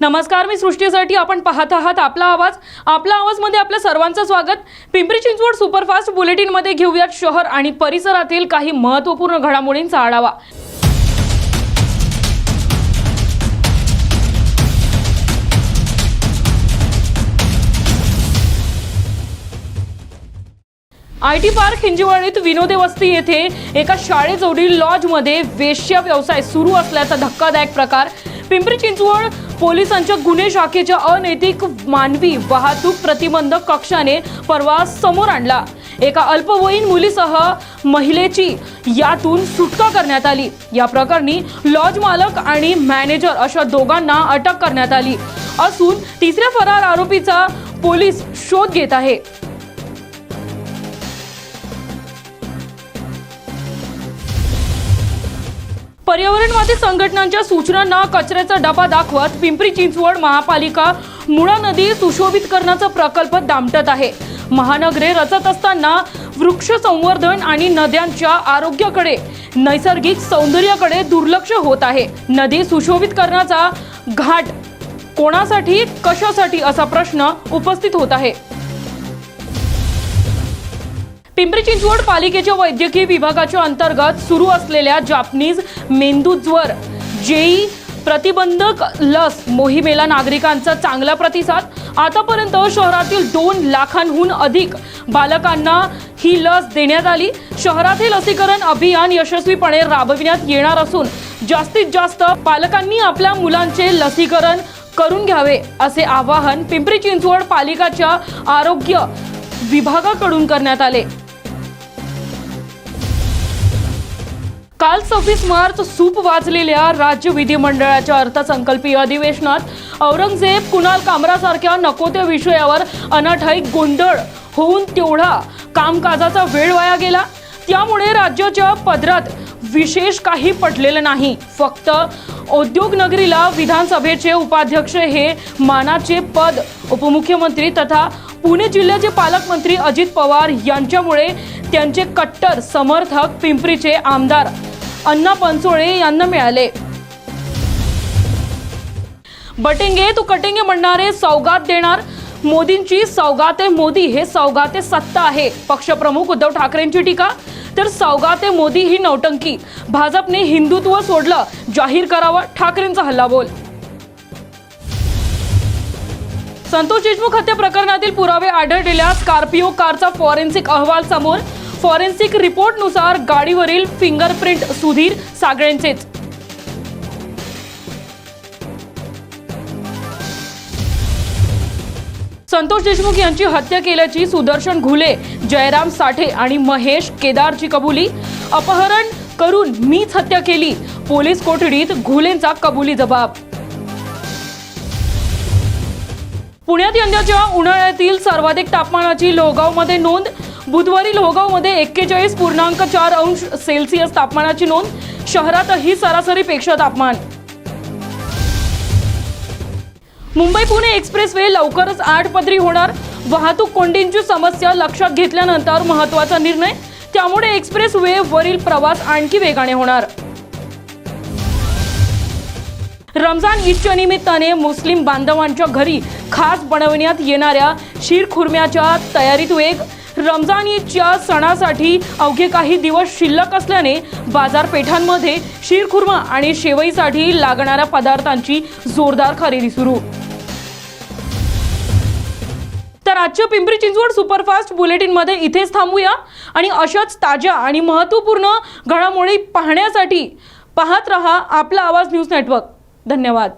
नमस्कार मी सृष्टीसाठी आपण पाहत आहात आपला आवाज. आपला आवाजमध्ये आपल्या सर्वांचं स्वागत. पिंपरी चिंचवड सुपरफास्ट बुलेटिनमध्ये घेऊयात शहर आणि परिसरातील काही महत्त्वपूर्ण घडामोडींचा आढावा. आय टी पार्क हिंजवडीत विनोदे वस्ती येथे एका शाळेजवळील लॉजमध्ये वेश्या व्यवसाय सुरू असल्याचा धक्कादायक प्रकार. पिंपरी चिंचवड पोलिसांच्या गुन्हे शाखेच्या अनैतिक मानवी वाहतूक प्रतिबंधक कक्षाने परवा समोर आणला. एका अल्पवयीन मुलीसह महिलेची यातून सुटका करण्यात आली. या प्रकरणी लॉज मालक आणि मॅनेजर अशा दोघांना अटक करण्यात आली. असून तिसऱ्या फरार आरोपीचा पोलीस शोध घेत आहे. पर्यावरणवादी संघटनांच्या सूचनांना कचऱ्याचा डबा दाखवत पिंपरी चिंचवड महापालिका मुळा नदी सुशोभित करण्याचा प्रकल्प दामटत आहे. महानगरे रचत असताना वृक्ष संवर्धन आणि नद्यांच्या आरोग्याकडे नैसर्गिक सौंदर्याकडे दुर्लक्ष होत आहे. नदी सुशोभित करण्याचा घाट कोणासाठी कशासाठी असा प्रश्न उपस्थित होत आहे? पिंपरी चिंचवड पालिकेच्या वैद्यकीय विभागाच्या अंतर्गत सुरू असलेल्या जापनीज मेंदूज्वर जेई प्रतिबंधक लस मोहिमेला नागरिकांचा चांगला प्रतिसाद. आतापर्यंत शहरातील दोन लाखांहून अधिक बालकांना ही लस देण्यात आली. शहरात हे लसीकरण अभियान यशस्वीपणे राबविण्यात येणार असून जास्तीत जास्त पालकांनी आपल्या मुलांचे लसीकरण करून घ्यावे असे आवाहन पिंपरी चिंचवड पालिकाच्या आरोग्य विभागाकडून करण्यात आले. काल सव्वीस मार्च सूप वाजलेल्या राज्य विधिमंडळाच्या अर्थसंकल्पीय अधिवेशनात औरंगजेब कुणाल कामरासारख्या नको त्या विषयावर अनाठाई गोंधळ होऊन तेवढा कामकाजाचा वेळ वाया गेला. त्यामुळे राज्याच्या पदरात विशेष काही पटलेलं नाही. फक्त उद्योगनगरीला विधानसभेचे उपाध्यक्ष हे मानाचे पद उपमुख्यमंत्री तथा पुणे जिल्ह्याचे पालकमंत्री अजित पवार यांच्यामुळे त्यांचे कट्टर समर्थक पिंपरीचे आमदार अण्णा पंचोळे यांना मिळाले. बटेंगे तू कटेंगे म्हणणारे सौगात देणार. मोदींची सौगाते मोदी हे सौगाते सत्ता आहे. पक्षप्रमुख उद्धव ठाकरेंची टीका. तर सौगाते मोदी ही नौटंकी. भाजपने हिंदुत्व सोडलं जाहीर करावं ठाकरेंचा हल्लाबोल. संतोष देशमुख हत्या प्रकरणातील पुरावे आढळलेल्या स्कॉर्पिओ कारचा फॉरेन्सिक अहवाल समोर. फॉरेन्सिक रिपोर्टनुसार गाडीवरील फिंगरप्रिंट सुधीर सागळेंचेच. संतोष देशमुख यांची हत्या केल्याची सुदर्शन घुले जयराम साठे आणि महेश केदारची कबुली. अपहरण करून मीच हत्या केली. पोलीस कोठडीत घुलेंचा कबुली जबाब. पुण्यात यंदाच्या उन्हाळ्यातील सर्वाधिक तापमानाची लोहगावमध्ये नोंद. बुधवारी लोहगावमध्ये एक्केचाळीस पूर्णांक चार अंश सेल्सिअस तापमानाची नोंद. शहरातही सरासरीपेक्षा तापमान. मुंबई पुणे एक्सप्रेस वे लवकरच आठ पदरी होणार. वाहतूक कोंडींची समस्या लक्षात घेतल्यानंतर महत्त्वाचा निर्णय. त्यामुळे एक्सप्रेस वे वरील प्रवास आणखी वेगाने होणार. रमजान ईदच्या निमित्ताने मुस्लिम बांधवांच्या घरी खास बनवण्यात येणाऱ्या शिरखुर्म्याच्या तयारीत वेग. रमजान ईदच्या सणासाठी अवघे काही दिवस शिल्लक असल्याने बाजारपेठांमध्ये शिरखुर्मा आणि शेवईसाठी लागणाऱ्या पदार्थांची जोरदार खरेदी सुरू. तर आजच्या पिंपरी चिंचवड सुपरफास्ट बुलेटिनमध्ये इथेच थांबूया आणि अशाच ताज्या आणि महत्त्वपूर्ण घडामोडी पाहण्यासाठी पाहत रहा आपला आवाज न्यूज नेटवर्क. धन्यवाद.